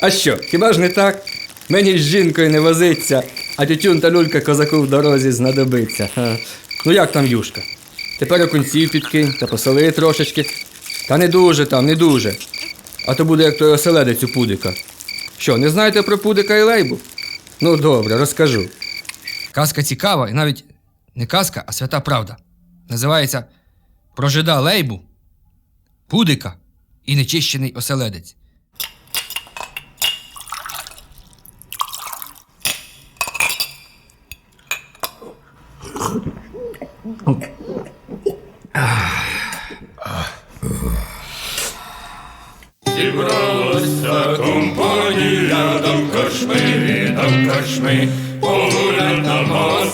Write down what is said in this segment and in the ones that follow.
А що, хіба ж не так? Мені з жінкою не возиться, а тютюн та люлька козаку в дорозі знадобиться. Ну як там юшка? Тепер окунців підкинь та посоли трошечки. Та не дуже там, не дуже. А то буде як той оселедець у пудика. Що, не знаєте про пудика і лейбу? Ну добре, розкажу. Казка цікава, і навіть не казка, а свята правда. Називається Про жида лейбу, пудика і нечищений оселедець.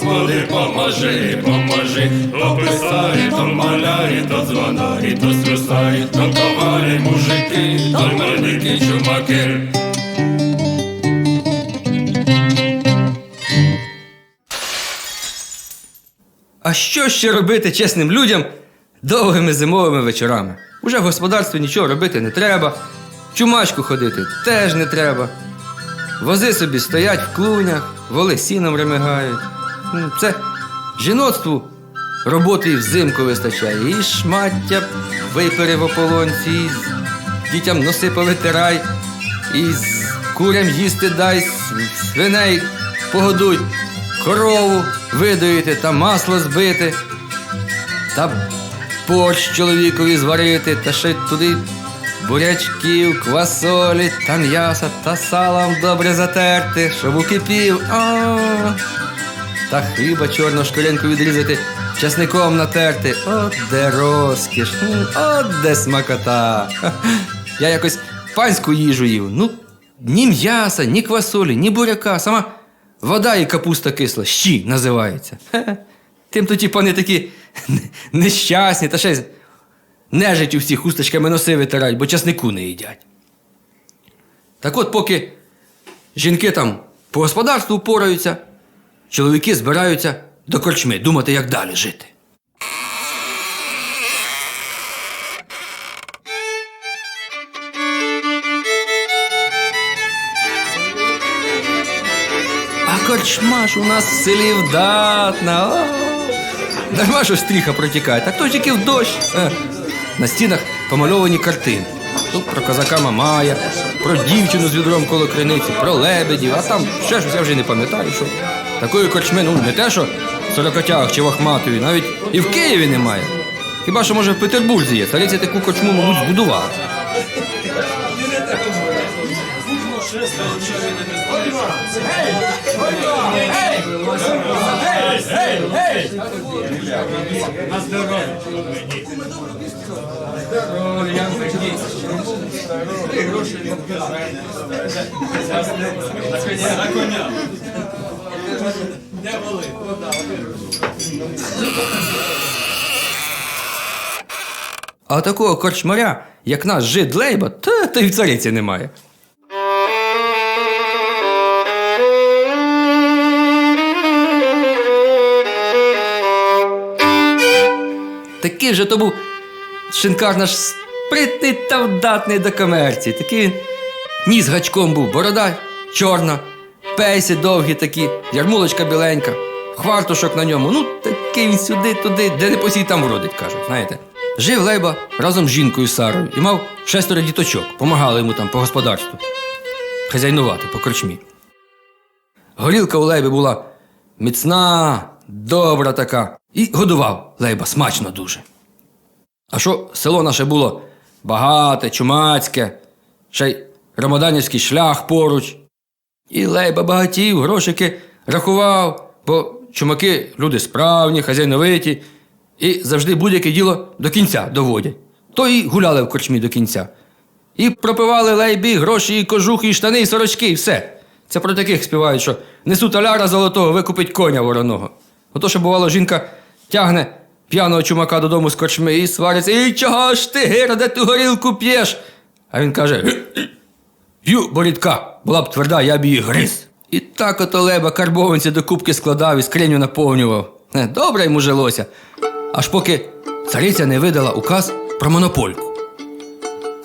Господи, поможи, поможи. То писарі, то малярі, то дзвонарі, то слюсарі, то товарі, мужики, то великі чумаки. А що ще робити чесним людям довгими зимовими вечорами? Уже в господарстві нічого робити не треба, чумачку ходити теж не треба. Вози собі стоять в клунях, воли сіном ремигають. Ну, Це жіноцтву роботи взимку вистачає. І шмаття випери в ополонці, і дітям носи повитирай, і з курям їсти дай, свиней погодуй, корову видоїти та масло збити, та борщ чоловікові зварити, та ще туди бурячків, квасолі, та м'яса, та салом добре затерти, щоб укипів. А, та хліба чорну шкоринку відрізати, часником натерти. От де розкіш, от де смакота. Я якось панську їжу їв. Ну, ні м'яса, ні квасолі, ні буряка, сама вода і капуста кисла, щі називається. Тим то ті пани такі нещасні, та ще нежить у всіх хусточками носи витирають, бо часнику не їдять. Так от, поки жінки там по господарству пораються, чоловіки збираються до корчми думати, як далі жити. А корчма ж у нас в селі вдатна. Дарма що стріха протікає, так то тільки в дощ. Е. На стінах помальовані картини. Тут про козака Мамая, про дівчину з відром коло криниці, про лебедів, а там ще щось я вже не пам'ятаю, що. Такої корчми, ну не те, що в Сорокотягах чи в Ахматові, навіть і в Києві немає. Хіба що, може, в Петербурзі є. Стариці таку корчму, мабуть, збудували. А такого корчмаря, як наш жид Лейба, та, та й в цариці немає. Такий же то був шинкар наш спритний та вдатний до комерції. Такий він ніс гачком був, борода чорна, пейси довгі такі, ярмулочка біленька, хвартушок на ньому. Ну, такий він сюди, туди, де не посій, там вродить, кажуть, знаєте. Жив Лейба разом з жінкою Сарою і мав шестеро діточок, помагали йому там по господарству. Хазяйнувати по корчмі. Горілка у Лейби була міцна, добра така. І годував Лейба смачно дуже. А що село наше було багате, чумацьке, ще й рамаданівський шлях поруч. І Лейба багатів, грошики рахував, бо чумаки люди справні, хазяйновиті, і завжди будь-яке діло до кінця доводять. То і гуляли в корчмі до кінця. І пропивали лейбі, гроші, і кожухи, і штани, і сорочки, і все. Це про таких співають, що несуть таляра золотого, викупить коня вороного. Ото що бувало, жінка тягне п'яного чумака додому з корчми і свариться. І чого ж ти, гира, де ти горілку п'єш? А він каже: «Ге-ге, Ю, борідка, була б тверда, я б її гриз. І так ото леба карбованці до кубки складав і скриню наповнював. Е, Добре йому жилося. Аж поки цариця не видала указ про монопольку.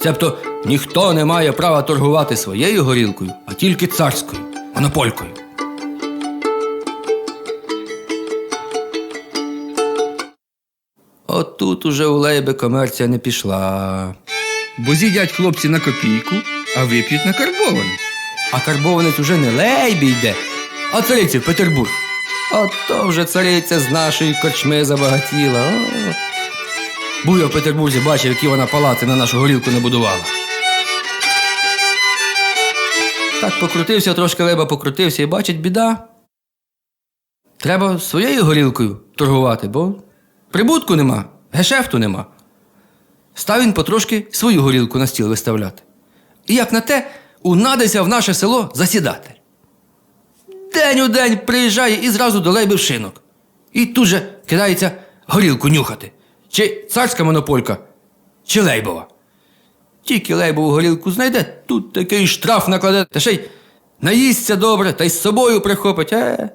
Цебто ніхто не має права торгувати своєю горілкою, а тільки царською, монополькою. Тут уже у Лейби комерція не пішла. Бо з'їдять хлопці на копійку, а вип'ють на карбованець. А карбованець уже не Лейбі йде, а цариці в Петербург. От то вже цариця з нашої корчми забагатіла. О. Був я в Петербурзі, бачив, які вона палати на нашу горілку набудувала. Так покрутився, трошки леба покрутився і бачить біда. Треба своєю горілкою торгувати, бо прибутку нема, гешефту нема. Став він потрошки свою горілку на стіл виставляти. І як на те, унадився в наше село засідати. День у день приїжджає і зразу до лейби шинок. І тут же кидається горілку нюхати. Чи царська монополька, чи лейбова. Тільки лейбову горілку знайде, тут такий штраф накладе, та ще й наїсться добре, та й з собою прихопить. Е.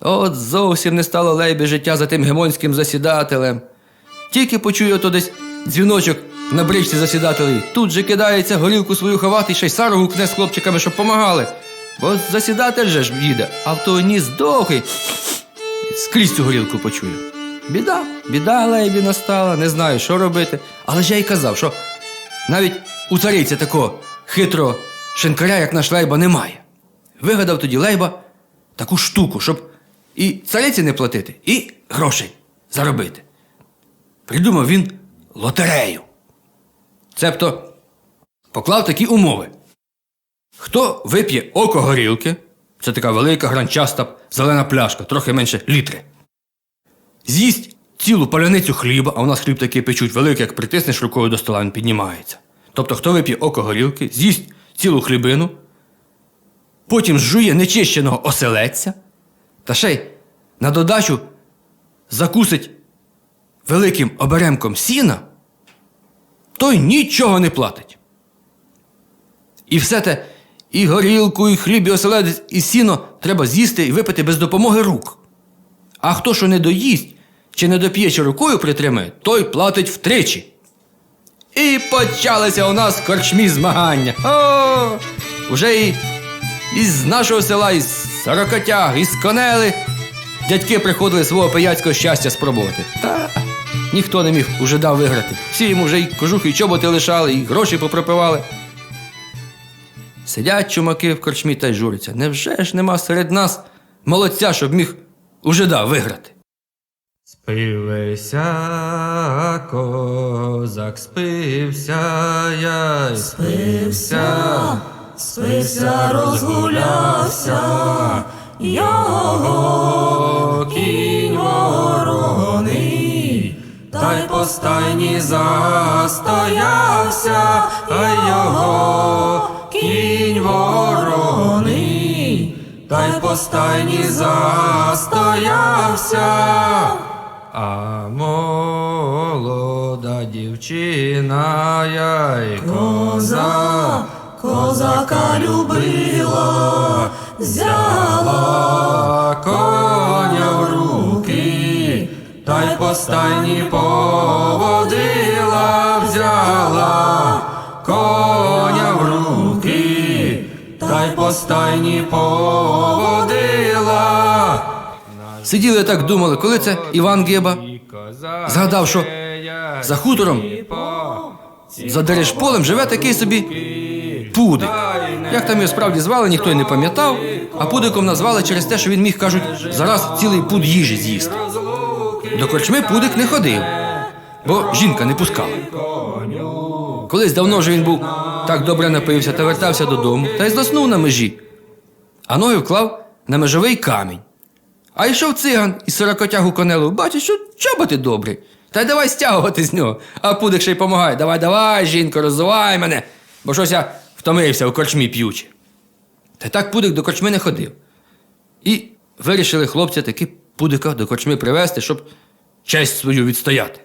От зовсім не стало лейбі життя за тим гемонським засідателем. Тільки почує ото десь дзвіночок на бричці засідателеві, тут же кидається горілку свою ховати ще й сару гукне з хлопчиками, щоб помагали. Бо засідатель же ж їде, а в того ніс довгий. Скрізь цю горілку почую. Біда, біда лейбі настала, не знаю, що робити. Але ж я й казав, що навіть у цариці такого хитрого шинкаря, як наш лейба, немає. Вигадав тоді лейба таку штуку, щоб і цариці не платити, і грошей заробити. Придумав він лотерею. Цебто поклав такі умови. Хто вип'є око горілки, це така велика гранчаста зелена пляшка, трохи менше літри. З'їсть цілу паляницю хліба, а у нас хліб такий печуть великий, як притиснеш рукою до стола, він піднімається. Тобто, хто вип'є око горілки, з'їсть цілу хлібину, потім зжує нечищеного оселедця, та ще й на додачу закусить великим оберемком сіна, той нічого не платить. І все те, і горілку, і хліб, і оселедець, і сіно треба з'їсти і випити без допомоги рук. А хто що не доїсть, чи не доп'є, чи рукою притримає, той платить втричі. І почалися у нас корчмі змагання. О! Уже і із нашого села, із сорокотяг, із конели. Дядьки приходили свого пияцького щастя спробувати. Ніхто не міг уже дав виграти. Всі йому вже й кожухи, і чоботи лишали, і гроші попропивали. Сидять чумаки в корчмі та й журяться. Невже ж нема серед нас молодця, щоб міг уже дав виграти? Спивися, козак, спився, я й спився, Спився, розгулявся, його кінь й по стайні застоявся, а його кінь вороний, та й по стайні застоявся. А молода дівчина, я й Коза, козака любила, взяла коня та й по стайні поводила, взяла коня в руки, та й по стайні поводила. Сиділи так думали, коли це Іван Геба згадав, що за хутором, за Дерешполем живе такий собі пудик. Як там його справді звали, ніхто й не пам'ятав, а пудиком назвали через те, що він міг, кажуть, зараз цілий пуд їжі з'їсти. До корчми пудик не ходив, бо жінка не пускала. Колись давно вже він був так добре напився та вертався додому, та й заснув на межі, а ноги вклав на межовий камінь. А йшов циган із сорокотягу конелу, бачить, що чоботи добрі. Та й давай стягувати з нього. А пудик ще й помагає. Давай, давай, жінко, розвивай мене, бо щось я втомився у корчмі п'ючи. Та так пудик до корчми не ходив. І вирішили хлопці таки пудика до корчми привезти, щоб честь свою відстояти.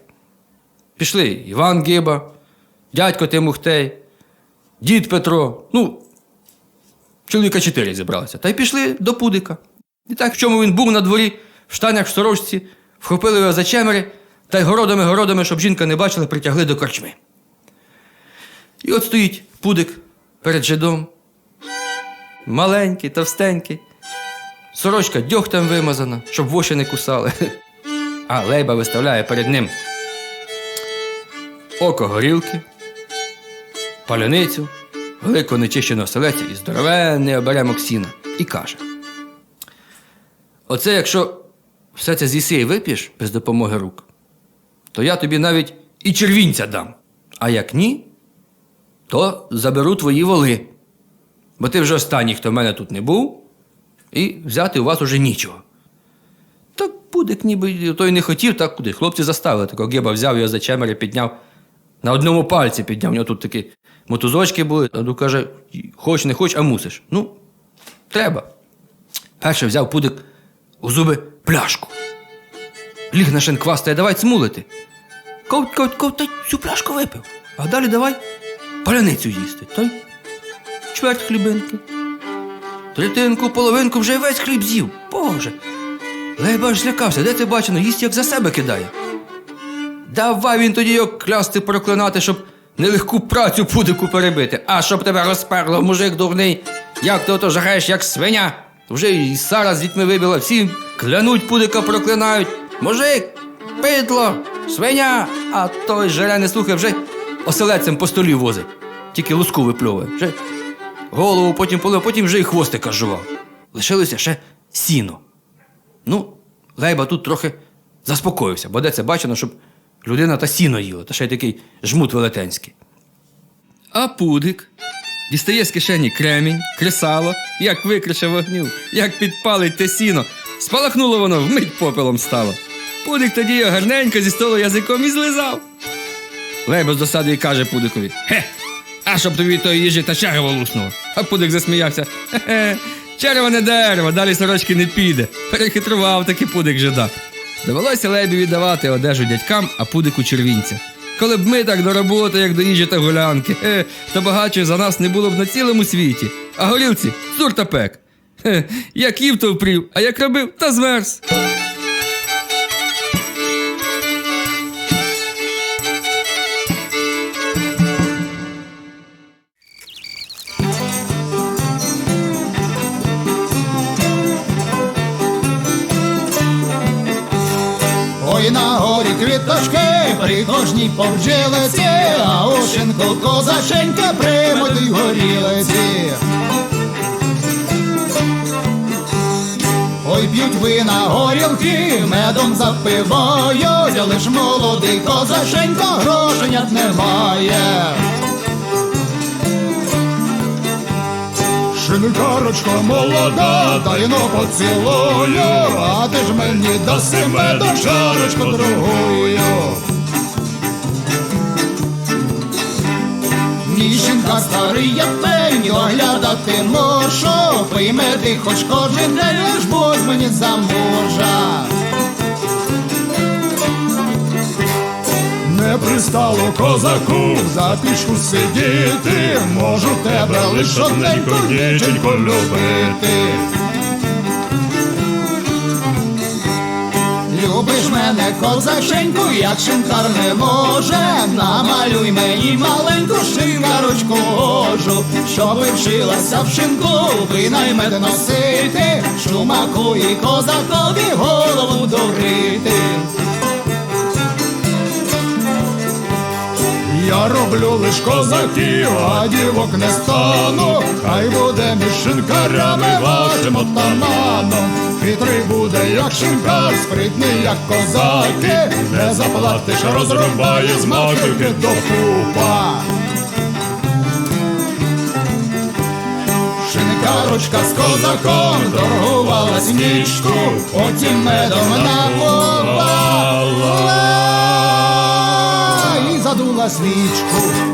Пішли Іван Гиба, дядько Тимухтей, дід Петро, ну, чоловіка чотири зібралися. Та й пішли до пудика. І так, в чому він був на дворі, в штанях в сорочці, вхопили його за чемери та й городами-городами, щоб жінка не бачила, притягли до корчми. І от стоїть пудик перед жидом. Маленький, товстенький. Сорочка дьогтем вимазана, щоб воші не кусали. А лейба виставляє перед ним око горілки, паляницю, велику нечищену оселецю і здоровенний оберемок сіна. І каже: Оце якщо все це з'їси і вип'єш без допомоги рук, то я тобі навіть і червінця дам. А як ні, то заберу твої воли. Бо ти вже останній, хто в мене тут не був, і взяти у вас уже нічого. Так Пудик ніби той не хотів, так куди. Хлопці заставили. Такого геба взяв його за чемері, підняв. На одному пальці підняв. У нього тут такі мотузочки були. Ну каже, хоч не хоч, а мусиш. Ну, треба. Перше взяв пудик у зуби пляшку. Ліг на шинква стає, давай цмулити. Ковть, ковть, ковть, та всю пляшку випив. А далі давай паляницю їсти. Той чверть хлібинки. Третинку, половинку вже весь хліб з'їв. Боже. Лейба аж злякався, де ти бачено, їсть як за себе кидає. Давай він тоді його клясти проклинати, щоб нелегку працю пудику перебити. А щоб тебе розперло, мужик дурний, як ти ото жагаєш, як свиня. Вже і Сара з дітьми вибіла, всі клянуть пудика проклинають. Мужик, бидло, свиня, а той жере не слухає, вже оселедцем по столі возить. Тільки луску випльовує. Вже голову потім полив, потім вже і хвостика жував. Лишилося ще сіно. Ну, Лейба тут трохи заспокоївся, бо де це бачено, щоб людина та сіно їла, та ще й такий жмут велетенський. А пудик дістає з кишені кремінь, кресало, як викрише вогню, як підпалить те сіно. Спалахнуло воно, вмить попелом стало. Пудик тоді гарненько зі столу язиком і злизав. Лейба з досади і каже пудикові: Хе, а щоб тобі тої їжі та черево луснуло. А пудик засміявся. Хе-хе, черево не дерево, далі сорочки не піде. Перехитрував таки пудик жида. Довелося Лейбі віддавати одежу дядькам, а пудику червінця. Коли б ми так до роботи, як до їжі та гулянки, хе, то багатше за нас не було б на цілому світі. А горілці цур та пек. Хе, як їв, то впрів, а як робив, та змерз. Горі квіточки, при кожній повжилиці, а козашенька козаченька примуть горілиці. Ой, п'ють вина горілки, медом запивають, лиш молодий козаченько грошенят немає. Шинкарочка молода, тайно поцілую, а ти ж мені даси меду чарочку другую. Ніщенка старий, я пень, оглядати можу, пийме ти хоч кожен день, лиш будь мені замужа. Не пристало козаку за пічку сидіти, можу тебе лиш одненько дівчинко любити. Любиш мене, козаченьку, як шинкар не може, намалюй мені маленьку шинкарочку гожу, щоби вчилася в шинку, винаймете носити, шумаку і козакові голову дурити. Я роблю лиш козаків, а дівок не стану, хай буде між шинкарями вашим отаманом. Хитрий буде, як шинкар, спритний, як козаки, не заплатиш, розрубає з маківки до пупа. Шинкарочка з козаком торгувалась нічку, потім медом напувала as.